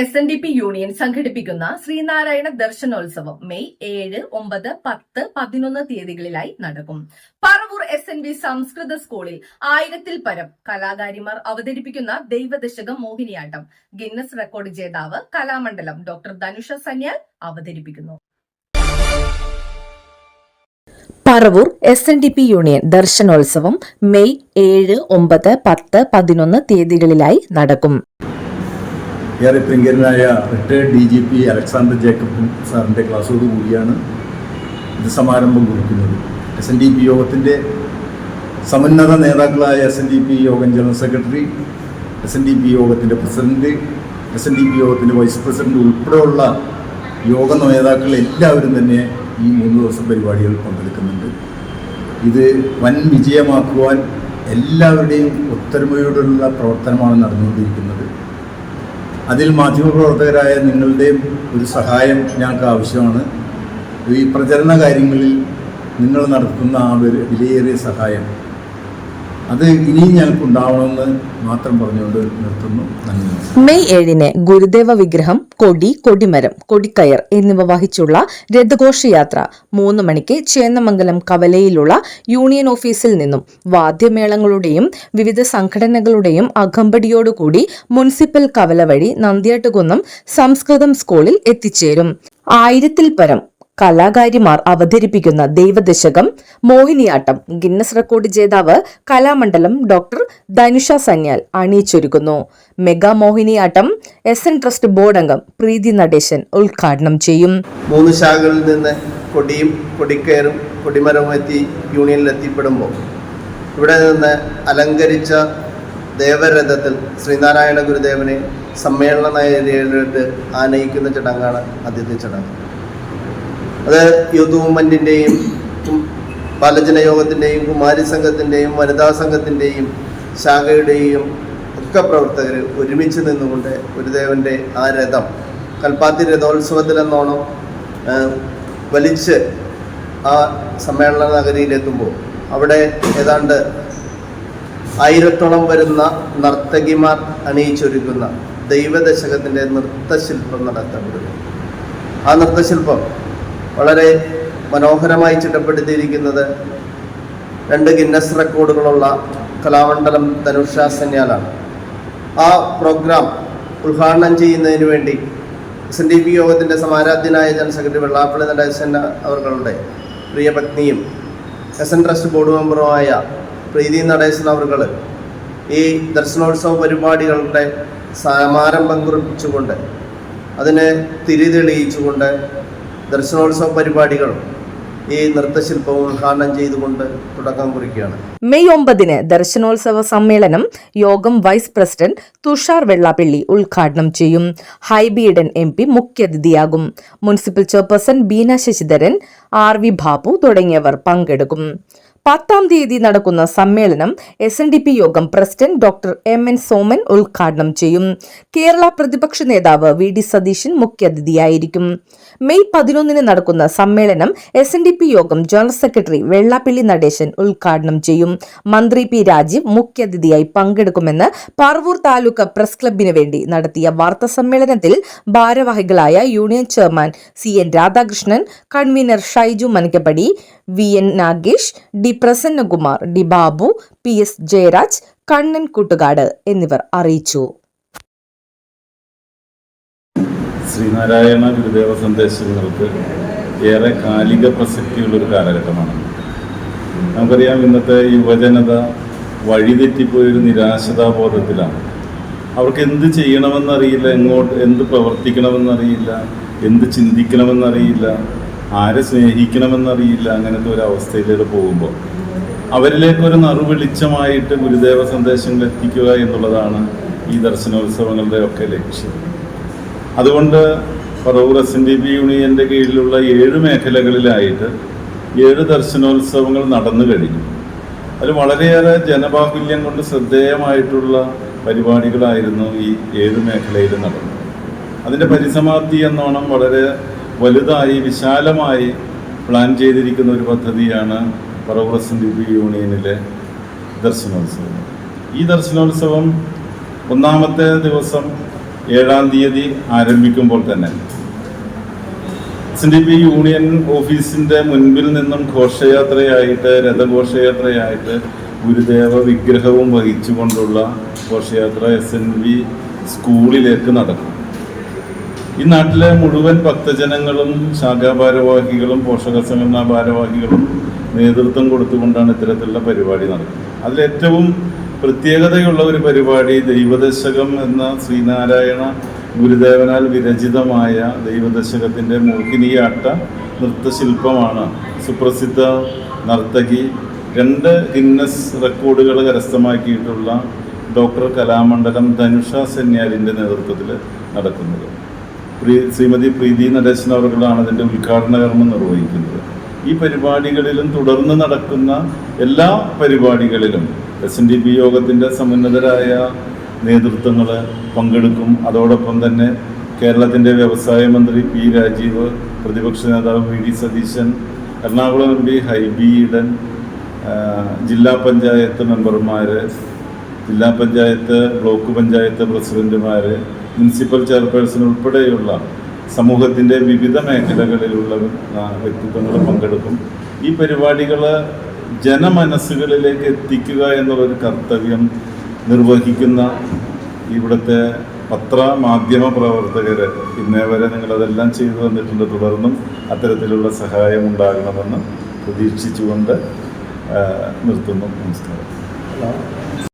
S N D P union സംഘടിപ്പിക്കുന്ന Sreenarayana ദർശനോത്സവം May ഏഴ് ഒമ്പത് പത്ത് പതിനൊന്ന് തീയതികളിലായി നടക്കും. പറവൂർ എസ് എൻ ബി സംസ്കൃത സ്കൂളിൽ ആയിരത്തിൽ പരം കലാകാരിമാർ അവതരിപ്പിക്കുന്ന ദൈവദശകം മോഹിനിയാട്ടം ഗിന്നസ് റെക്കോർഡ് ജേതാവ് കലാമണ്ഡലം ഡോക്ടർ ധനുഷ സന്യാൽ അവതരിപ്പിക്കുന്നു. Paravur S N D P union ദർശനോത്സവം May ഏഴ് ഒമ്പത് പത്ത് പതിനൊന്ന് തീയതികളിലായി നടക്കും. ഏറെ പ്രിയങ്കരനായ retired D G P Alexander Jacob സാറിന്റെ ക്ലാസ്സോട് കൂടിയാണ് ഇത് സമാരംഭം കുറിക്കുന്നത്. എസ് എൻ ഡി പി യോഗത്തിന്റെ സമുന്നത നേതാക്കളായ എസ് എൻ ഡി പി യോഗം general secretary S N D P യോഗത്തിന്റെ president S N D P യോഗത്തിന്റെ വൈസ് പ്രസിഡന്റ് ഉൾപ്പെടെയുള്ള യോഗ നേതാക്കൾ എല്ലാവരും തന്നെ ഈ മൂന്ന് ദിവസം പരിപാടികൾ പങ്കെടുക്കുന്നുണ്ട്. ഇത് വൻ വിജയമാക്കുവാൻ എല്ലാവരുടെയും ഒത്തൊരുമയോടുള്ള പ്രവർത്തനമാണ് നടന്നുകൊണ്ടിരിക്കുന്നത്. അതിൽ മാധ്യമപ്രവർത്തകരായ നിങ്ങളുടെയും ഒരു സഹായം ഞങ്ങൾക്ക് ആവശ്യമാണ്. ഈ പ്രചരണ കാര്യങ്ങളിൽ നിങ്ങൾ നടത്തുന്ന ആ വിലയേറിയ സഹായം. അത് ഇനിയും ഞങ്ങൾക്ക് ഉണ്ടാവണമെന്ന് മാത്രം പറഞ്ഞുകൊണ്ട് നിർത്തുന്നു നന്ദി. മെയ് ഏഴിന് ഗുരുദേവ വിഗ്രഹം കൊടി കൊടിമരം കൊടിക്കയർ എന്നിവ വഹിച്ചുള്ള രഥഘോഷയാത്ര മൂന്ന് മണിക്ക് ചേന്നമംഗലം കവലയിലുള്ള യൂണിയൻ ഓഫീസിൽ നിന്നും വാദ്യമേളങ്ങളുടെയും വിവിധ സംഘടനകളുടെയും അകമ്പടിയോടുകൂടി മുനിസിപ്പൽ കവല വഴി നന്ദിയാട്ടുകുന്നം സംസ്കൃതം സ്കൂളിൽ എത്തിച്ചേരും ആയിരത്തിൽ പരം കലാകാരിമാർ അവതരിപ്പിക്കുന്ന ദൈവദശകം മോഹിനിയാട്ടം ഗിന്നസ് റെക്കോർഡ് ജേതാവ് Kalamandalam doctor Dhanusha Sanyal അണിയിച്ചൊരുക്കുന്നു. Mega Mohiniyattam S N trust board അംഗം പ്രീതി നടേശൻ ഉദ്ഘാടനം ചെയ്യും. മൂന്ന് ശാഖകളിൽ നിന്ന് കൊടിയും കൊടിക്കയറും കൊടിമരവും എത്തി യൂണിയനിൽ എത്തിപ്പെടുമ്പോൾ ഇവിടെ നിന്ന് അലങ്കരിച്ച ദേവരഥത്തിൽ ശ്രീനാരായണ ഗുരുദേവനെ സമ്മേളന നഗരിയിലിട്ട് ആനയിക്കുന്ന ചടങ്ങാണ് ആദ്യത്തെ ചടങ്ങ്. അത് യൂത്ത് മൂവ്മെന്റിന്റെയും ബാലജന യോഗത്തിന്റെയും കുമാരി സംഘത്തിന്റെയും വനിതാ സംഘത്തിന്റെയും ശാഖയുടെയും ഒക്കെ പ്രവർത്തകർ ഒരുമിച്ച് നിന്നുകൊണ്ട് ഗുരുദേവന്റെ ആ രഥം കൽപ്പാത്തി രഥോത്സവത്തിലെന്നോണം വലിച്ച് ആ സമ്മേളന നഗരിയിലെത്തുമ്പോൾ അവിടെ ഏതാണ്ട് ആയിരത്തോളം വരുന്ന നർത്തകിമാർ അണിയിച്ചൊരുക്കുന്ന ദൈവദശകത്തിന്റെ നൃത്തശില്പം നടത്തപ്പെടുന്നു. ആ നൃത്തശില്പം വളരെ മനോഹരമായി ചിട്ടപ്പെടുത്തിയിരിക്കുന്നത് രണ്ട് ഗിന്നസ് റെക്കോർഡുകളുള്ള കലാമണ്ഡലം ധനുഷാ സന്യാലാണ്. ആ പ്രോഗ്രാം ഉദ്ഘാടനം ചെയ്യുന്നതിന് വേണ്ടി എസ് എൻ ഡി പി യോഗത്തിന്റെ സമാരാധ്യനായ ജനറൽ സെക്രട്ടറി വെള്ളാപ്പള്ളി നടേശൻ അവരുടെ പ്രിയ പത്നിയും എസ് എൻ ട്രസ്റ്റ് ബോർഡ് മെമ്പറുമായ പ്രീതി നടേശൻ അവർ ഈ ദർശനോത്സവ പരിപാടികളുടെ സമാരംഭം കുറിപ്പിച്ചുകൊണ്ട് അതിനെ തിരിതെളിയിച്ചുകൊണ്ട് ദർശനോത്സവ പരിപാടികൾ ഈ നൃത്തശില്പവും ഉദ്ഘാടനം ചെയ്തുകൊണ്ട് തുടക്കം കുറിക്കുകയാണ്. മെയ് ഒമ്പതിന് ദർശനോത്സവ സമ്മേളനം യോഗം വൈസ് പ്രസിഡന്റ് തുഷാർ വെള്ളാപ്പള്ളി ഉദ്ഘാടനം ചെയ്യും. ഹൈബിയിഡൻ എം പി മുഖ്യാതിഥിയാകും. Municipal chairperson Beena Sasidharan R V Babu തുടങ്ങിയവർ പങ്കെടുക്കും. പത്താം തീയതി നടക്കുന്ന സമ്മേളനം എസ് എൻ ഡി പി യോഗം president doctor M N Soman ഉദ്ഘാടനം ചെയ്യും. കേരള പ്രതിപക്ഷ നേതാവ് വി ഡി സതീശൻ മുഖ്യാതിഥിയായിരിക്കും. മെയ് പതിനൊന്നിന് നടക്കുന്ന സമ്മേളനം എസ് എൻ ഡി പി യോഗം ജനറൽ സെക്രട്ടറി വെള്ളാപ്പള്ളി നടേശൻ ഉദ്ഘാടനം ചെയ്യും. മന്ത്രി പി രാജീവ് മുഖ്യാതിഥിയായി പങ്കെടുക്കുമെന്ന് പാർവൂർ താലൂക്ക് പ്രസ് ക്ലബിന് വേണ്ടി നടത്തിയ വാർത്താ സമ്മേളനത്തിൽ ഭാരവാഹികളായ union chairman C N Radhakrishnan convener Shaiju Manakkappady V N Nagesh D Prasannakumar D Babu P S Jayaraj Kannan Koottukad എന്നിവർ അറിയിച്ചു. ശ്രീനാരായണ ഗുരുദേവ സന്ദേശങ്ങൾക്ക് ഏറെ കാലിക പ്രസക്തിയുള്ളൊരു കാലഘട്ടമാണ്. നമുക്കറിയാം ഇന്നത്തെ യുവജനത വഴിതെറ്റിപ്പോയൊരു നിരാശതാബോധത്തിലാണ്. അവർക്ക് എന്ത് ചെയ്യണമെന്നറിയില്ല എങ്ങോട്ട് എന്ത് പ്രവർത്തിക്കണമെന്നറിയില്ല എന്ത് ചിന്തിക്കണമെന്നറിയില്ല ആരെ സ്നേഹിക്കണമെന്നറിയില്ല അങ്ങനത്തെ ഒരു അവസ്ഥയിലൂടെ പോകുമ്പോൾ. അവരിലേക്കൊരു നറുവെളിച്ചമായിട്ട് ഗുരുദേവ സന്ദേശങ്ങൾ എത്തിക്കുക എന്നുള്ളതാണ് ഈ ദർശനോത്സവങ്ങളുടെ ഒക്കെ ലക്ഷ്യം. അതുകൊണ്ട് Paravur S N D P യൂണിയന്റെ കീഴിലുള്ള ഏഴ് മേഖലകളിലായിട്ട് ഏഴ് ദർശനോത്സവങ്ങൾ നടന്നു കഴിഞ്ഞു. അതിൽ വളരെയേറെ ജനബാഹുല്യം കൊണ്ട് ശ്രദ്ധേയമായിട്ടുള്ള പരിപാടികളായിരുന്നു ഈ ഏഴ് മേഖലയിൽ നടന്നത്. അതിന്റെ പരിസമാപ്തി എന്നോണം വളരെ വലുതായി വിശാലമായി പ്ലാൻ ചെയ്തിരിക്കുന്ന ഒരു പദ്ധതിയാണ് Paravur S N D P യൂണിയനിലെ ദർശനോത്സവം. ഈ ദർശനോത്സവം ഒന്നാമത്തെ ദിവസം ഏഴാം തീയതി ആരംഭിക്കുമ്പോൾ തന്നെ എസ് പി യൂണിയൻ ഓഫീസിന്റെ മുൻപിൽ നിന്നും ഘോഷയാത്രയായിട്ട് രഥഘോഷയാത്രയായിട്ട് ഗുരുദേവ വിഗ്രഹവും വഹിച്ചുകൊണ്ടുള്ള ഘോഷയാത്ര എസ് എൻ വി സ്കൂളിലേക്ക് നടക്കും. ഈ നാട്ടിലെ മുഴുവൻ ഭക്തജനങ്ങളും ശാഖാ ഭാരവാഹികളും പോഷക സംഘടനാ ഭാരവാഹികളും നേതൃത്വം കൊടുത്തുകൊണ്ടാണ് ഇത്തരത്തിലുള്ള പരിപാടി നടക്കുന്നത്. അതിലേറ്റവും പ്രത്യേകതയുള്ള ഒരു പരിപാടി ദൈവദശകം എന്ന ശ്രീനാരായണ ഗുരുദേവനാൽ വിരചിതമായ ദൈവദശകത്തിന്റെ മോഹിനിയാട്ട നൃത്തശില്പമാണ് സുപ്രസിദ്ധ നർത്തകി രണ്ട് ഗിന്നസ് റെക്കോർഡുകൾ കരസ്ഥമാക്കിയിട്ടുള്ള ഡോക്ടർ കലാമണ്ഡലം ധനുഷ സെന്യാലിന്റെ നേതൃത്വത്തിൽ നടക്കുന്നത്. പ്രീ ശ്രീമതി പ്രീതി നടേശൻ അവർകളാണ് അതിന്റെ ഉദ്ഘാടന കർമ്മം നിർവഹിക്കുന്നത്. ഈ പരിപാടികളിലും തുടർന്ന് നടക്കുന്ന എല്ലാ പരിപാടികളിലും എസ് എൻ ഡി പി യോഗത്തിന്റെ സമുന്നതരായ നേതൃത്വങ്ങൾ പങ്കെടുക്കും. അതോടൊപ്പം തന്നെ കേരളത്തിന്റെ വ്യവസായ മന്ത്രി പി രാജീവ് പ്രതിപക്ഷ നേതാവ് V D Satheesan Ernakulam M P Hibi Eden ജില്ലാ പഞ്ചായത്ത് മെമ്പർമാർ ജില്ലാ പഞ്ചായത്ത് ബ്ലോക്ക് പഞ്ചായത്ത് പ്രസിഡന്റുമാർ മുനിസിപ്പൽ ചെയർപേഴ്സൺ ഉൾപ്പെടെയുള്ള സമൂഹത്തിന്റെ വിവിധ മേഖലകളിലുള്ള വ്യക്തിത്വങ്ങൾ പങ്കെടുക്കും. ഈ പരിപാടികൾ ജനമനസ്സുകളിലേക്ക് എത്തിക്കുക എന്നുള്ളൊരു കർത്തവ്യം നിർവഹിക്കുന്ന ഇവിടുത്തെ പത്ര മാധ്യമ പ്രവർത്തകർ ഇന്നേ വരെ നിങ്ങളതെല്ലാം ചെയ്തു തന്നിട്ടുണ്ട്. തുടർന്നും അത്തരത്തിലുള്ള സഹായം ഉണ്ടാകണമെന്ന് പ്രതീക്ഷിച്ചുകൊണ്ട് നിർത്തുന്നു. നമസ്കാരം.